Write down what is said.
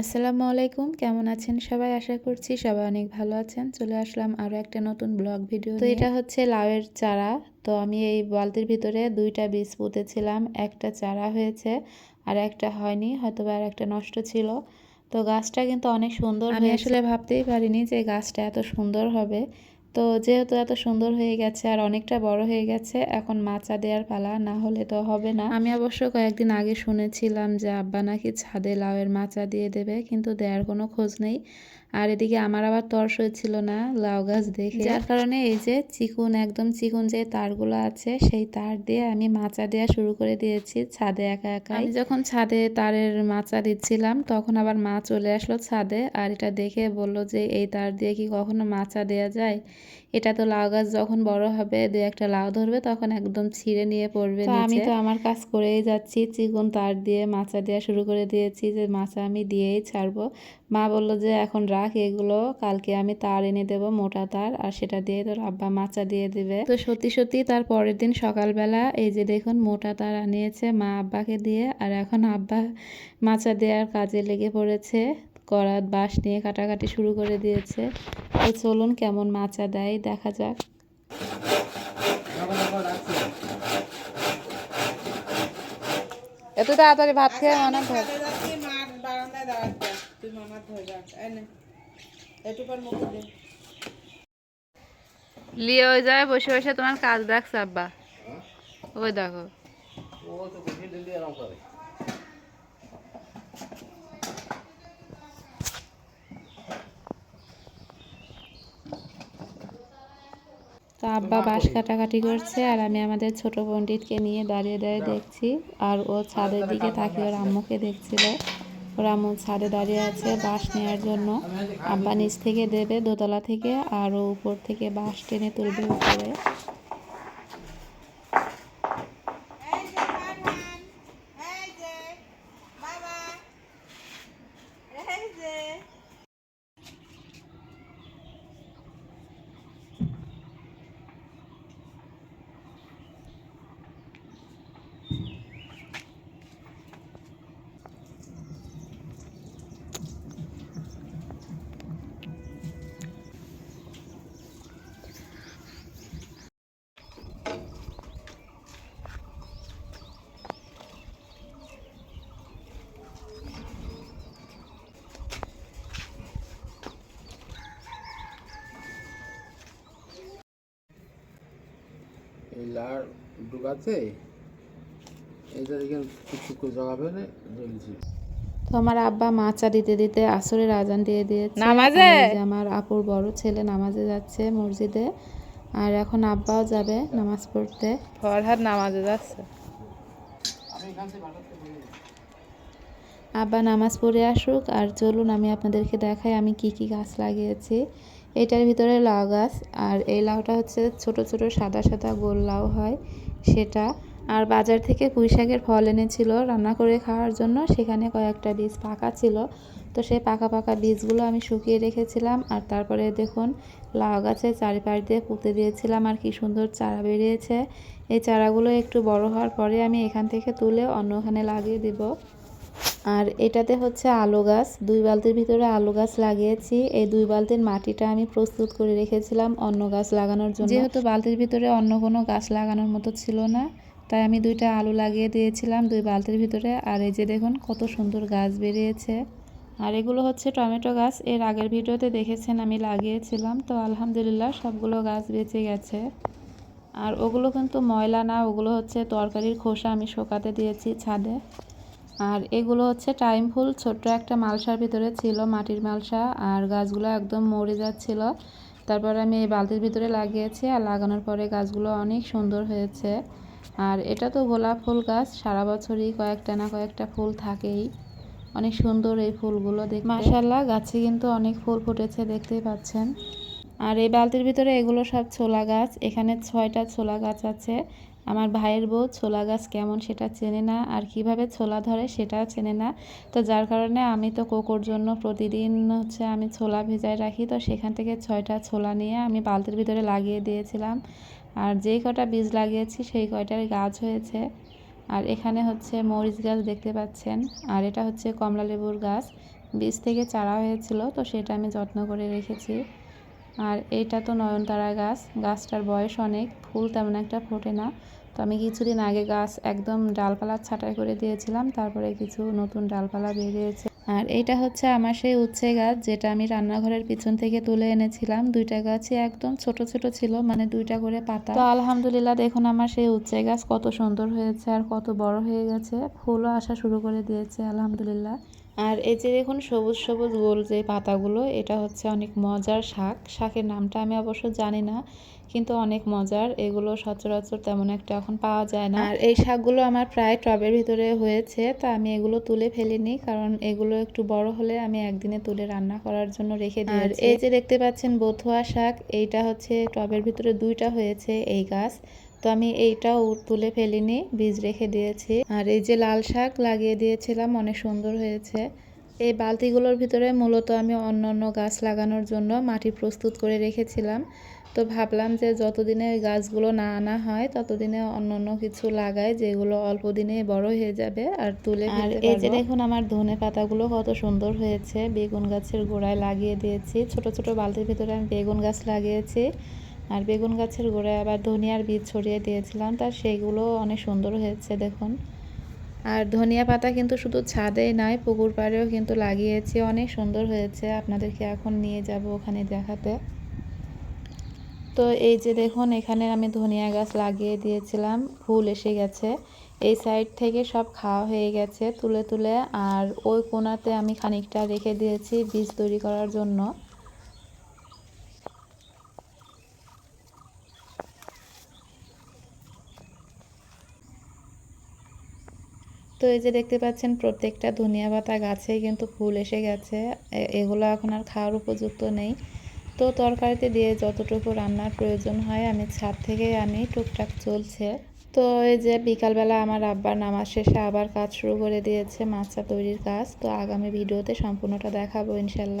আসসালামু আলাইকুম কেমন আছেন সবাই? আশা করছি সবাই অনেক ভালো আছেন। চলে আসলাম আরও একটা নতুন ব্লগ ভিডিও তো এটা হচ্ছে লাউয়ের চারা। তো আমি এই বালতির ভিতরে দুইটা বীজ পুঁতেছিলাম। একটা চারা হয়েছে আর একটা হয়নি হয়তো বা আর একটা নষ্ট ছিল। তো গাছটা কিন্তু অনেক সুন্দর আমি আসলে ভাবতেই পারিনি যে গাছটা এত সুন্দর হবে। তো যেহেতু এত সুন্দর হয়ে গেছে আর অনেকটা বড় হয়ে গেছে, এখন মাচা দেওয়ার পালা, না হলে তো হবে না। আমি অবশ্য কয়েকদিন আগে শুনেছিলাম যে আব্বা নাকি ছাদে লাউয়ের মাচা দিয়ে দেবে, কিন্তু দেওয়ার কোনো খোঁজ নেই। আর এদিকে আমার আবার তর্স হয়েছিল না লাউ গাছ দেখে। যার কারণে এই যে চিকুন একদম চিকুন যে তারগুলো আছে সেই তার দিয়ে আমি মাচা দেওয়া শুরু করে দিয়েছি ছাদে একা একা আমি যখন ছাদে তারের মাচা দিচ্ছিলাম তখন আবার মা চলে আসলো ছাদে আর এটা দেখে বলল যে এই তার দিয়ে কি কখনো মাচা দেওয়া যায়? এটা তো লাউ গাছ যখন বড় হবে দু একটা লাউ ধরবে তখন একদম ছিঁড়ে নিয়ে পড়বে আমি তো আমার কাজ করেই যাচ্ছি চিকন তার দিয়ে মাচা দেওয়া শুরু করে দিয়েছি যে মাচা আমি দিয়েই ছাড়বো। মা বলল যে এখন রাখ এগুলো কালকে আমি তার এনে দেব মোটা তার আর সেটা দিয়ে তোর আব্বা মাচা দিয়ে দেবে। তো সত্যি সত্যি তার পরের দিন সকালবেলা এই যে দেখুন মোটা তার আনিয়েছে মা আব্বাকে দিয়ে আর এখন আব্বা মাচা দেওয়ার কাজে লেগে পড়েছে। করাত বাঁশ নিয়ে কাটাকাটি শুরু করে দিয়েছে। তো চলুন কেমন মাচা দেয় দেখা যাক। এত তাড়াতাড়ি ভাত খেয়ে মনে ধর। লিয়ে ওই যায় বসে বসে তোমার কাজ দেখছে আব্বা ওই দেখো। ও তো আব্বা বাঁশ কাটাকাটি করছে আর আমি আমাদের ছোট পন্ডিতকে নিয়ে দাঁড়িয়ে দাঁড়িয়ে দেখছি। আর ও ছাদের দিকে তাকিয়ে ওর আম্মুকে দেখছিল। ওর আম্মু ছাদে দাঁড়িয়ে আছে বাঁশ নেওয়ার জন্য। আব্বা নিচ থেকে দেবে দোতলা থেকে আর ও উপর থেকে বাঁশ টেনে তুলবে উপরে। এই লার ঢুকাতে এইটা দেখেন কিছু না তো আমার আব্বা মাচা দিতে দিতে আসরের আজান দিয়ে দিয়েছে। নামাজে? আমার আপুর বড় ছেলে নামাজে যাচ্ছে মসজিদে আর এখন আব্বাও যাবে নামাজ পড়তে। ফরহাদ নামাজে যাচ্ছে। আব্বা নামাজ পড়ে আসুক আর চলুন আমি আপনাদেরকে দেখাই আমি কি কি গাছ লাগিয়েছি। এটার ভিতরে লাউ গাছ, আর এই লাউটা হচ্ছে ছোট ছোট, সাদা সাদা গোল লাউ হয় সেটা। আর বাজার থেকে পুঁই শাকের ফল এনেছিল রান্না করে খাওয়ার জন্য, সেখানে কয়েকটা বীজ পাকা ছিল। তো সেই পাকা পাকা বীজগুলো আমি শুকিয়ে রেখেছিলাম, আর তারপরে দেখুন লাউ গাছের চারিপাশ দিয়ে পুঁতে দিয়েছিলাম, আর কি সুন্দর চারা বেরিয়েছে। এই চারাগুলো একটু বড় হওয়ার পরে আমি এখান থেকে তুলে অন্যখানে লাগিয়ে দিব। আর এটাতে হচ্ছে আলু গাছ। দুই বালতির ভিতরে আলু গাছ লাগিয়েছি। এই দুই বালতির মাটিটা আমি প্রস্তুত করে রেখেছিলাম অন্য গাছ লাগানোর জন্য। যেহেতু বালতির ভিতরে অন্য কোনো গাছ লাগানোর মতো ছিল না, তাই আমি দুইটা আলু লাগিয়ে দিয়েছিলাম দুই বালতির ভিতরে। আর এই যে দেখুন, কত সুন্দর গাছ বেরিয়েছে। আর এগুলো হচ্ছে টমেটো গাছ। এর আগের ভিডিওতে দেখেছেন আমি লাগিয়েছিলাম। তো আলহামদুলিল্লাহ সবগুলো গাছ বেঁচে গেছে। আর ওগুলো কিন্তু ময়লা না, ওগুলো হচ্ছে তরকারির খোসা আমি শোকাতে দিয়েছি ছাদে। আর এগুলো হচ্ছে টাইম ফুল। ছোট্ট একটা মালসার ভিতরে ছিল মাটির মালসা আর গাছগুলো একদম মরে যাচ্ছিল। তারপর আমি এই বালতির ভিতরে লাগিয়েছি আর লাগানোর পরে গাছগুলো অনেক সুন্দর হয়েছে। আর এটা তো গোলাপ ফুল গাছ, সারা বছরই কয়েকটা না কয়েকটা ফুল থাকেই। অনেক সুন্দর এই ফুলগুলো দেখ মাশাল্লাহ গাছে কিন্তু অনেক ফুল ফুটেছে, দেখতেই পাচ্ছেন। আর এই বালতির ভিতরে এগুলো সব ছোলা গাছ, এখানে ছয়টা ছোলা গাছ আছে। আমার ভাইয়ের বউ ছোলা গাছ কেমন সেটা চেনে না, আর কীভাবে ছোলা ধরে সেটাও চেনে না। তো যার কারণে আমি তো কোকোর জন্য প্রতিদিন হচ্ছে আমি ছোলা ভেজায় রাখি। তো সেখান থেকে ছয়টা ছোলা নিয়ে আমি বালতির ভিতরে লাগিয়ে দিয়েছিলাম। আর যেই কটা বীজ লাগিয়েছি সেই কয়টার গাছ হয়েছে। আর এখানে হচ্ছে মরিচ গাছ দেখতে পাচ্ছেন। আর এটা হচ্ছে কমলা লেবুর গাছ। বীজ থেকে চারা হয়েছিল, তো সেটা আমি যত্ন করে রেখেছি। আর এটা তো নয়নতারা গাছ। গাছটার বয়স অনেক, ফুল তেমন একটা ফোটে না। তো আমি কিছুদিন আগে গাছ একদম ডালপালা ছাঁটাই করে দিয়েছিলাম, তারপরে কিছু নতুন ডালপালা বেরিয়েছে। আর এইটা হচ্ছে আমার সেই উচ্ছে গাছ, যেটা আমি রান্নাঘরের পিছন থেকে তুলে এনেছিলাম। দুইটা গাছই একদম ছোট ছোট ছিল মানে দুইটা করে পাতা। তো আলহামদুলিল্লাহ দেখুন আমার সেই উচ্ছে গাছ কত সুন্দর হয়েছে আর কত বড় হয়ে গেছে। ফুলও আসা শুরু করে দিয়েছে, আলহামদুলিল্লাহ। আর এই যে দেখুন সবুজ সবুজ গোল যে পাতাগুলো, এটা হচ্ছে অনেক মজার শাক। শাকের নামটা আমি অবশ্য জানি না। কিন্তু অনেক মজার। এগুলো সচরাচর তেমন একটা এখন পাওয়া যায় না। আর এই শাকগুলো আমার প্রায় টবের ভিতরে হয়েছে তা আমি এগুলো তুলে ফেলিনি। কারণ এগুলো একটু বড় হলে আমি একদিনে তুলে রান্না করার জন্য রেখে দিই আর এই যে দেখতে পাচ্ছেন বথুয়া শাক এইটা হচ্ছে টবের ভিতরে দুইটা হয়েছে এই গাছ। তো আমি এইটাও তুলে ফেলিনি বীজ রেখে দিয়েছি। আর এই যে লাল শাক লাগিয়ে দিয়েছিলাম অনেক সুন্দর হয়েছে। এই বালতিগুলোর ভিতরে মূলত আমি অন্য অন্য গাছ লাগানোর জন্য মাটি প্রস্তুত করে রেখেছিলাম। তো ভাবলাম যে যতদিনে ওই গাছগুলো না আনা হয় ততদিনে অন্য অন্য কিছু লাগাই যেগুলো অল্প দিনে বড় হয়ে যাবে আর তুলে আর এই যে দেখুন আমার ধনে পাতাগুলো কত সুন্দর হয়েছে বেগুন গাছের গোড়ায় লাগিয়ে দিয়েছি ছোট ছোট বালতির ভিতরে আমি বেগুন গাছ লাগিয়েছি আর বেগুন গাছের গোড়ায় আবার ধনিয়ার বীজ ছড়িয়ে দিয়েছিলাম তার সেগুলো অনেক সুন্দর হয়েছে দেখুন। আর ধনিয়া পাতা কিন্তু শুধু ছাদেই নয় পুকুর পাড়েও কিন্তু লাগিয়েছি অনেক সুন্দর হয়েছে। আপনাদেরকে এখন নিয়ে যাব ওখানে দেখাতে। তো এই যে দেখুন, এখানে আমি ধনিয়া গাছ লাগিয়ে দিয়েছিলাম, ফুল এসে গেছে। এই সাইড থেকে সব খাওয়া হয়ে গেছে তুলে তুলে, আর ওই কোনাতে আমি খানিকটা রেখে দিয়েছি বীজ তৈরি করার জন্য। তো এই যে দেখতে পাচ্ছেন, প্রত্যেকটা ধনিয়া পাতা গাছে কিন্তু ফুল এসে গেছে। এগুলো এখন আর খাওয়ার উপযুক্ত নেই। তো তরকারিতে দিয়ে যতটুকু রান্নার প্রয়োজন হয়, আমি ছাদ থেকে আনি, টুকটাক চলছে। তো এই যে বিকালবেলা আমার আব্বার নামাজ শেষে আবার কাজ শুরু করে দিয়েছে মাছা তৈরির কাজ, তো আগামী ভিডিওতে সম্পূর্ণটা দেখাবো ইনশাল্লাহ।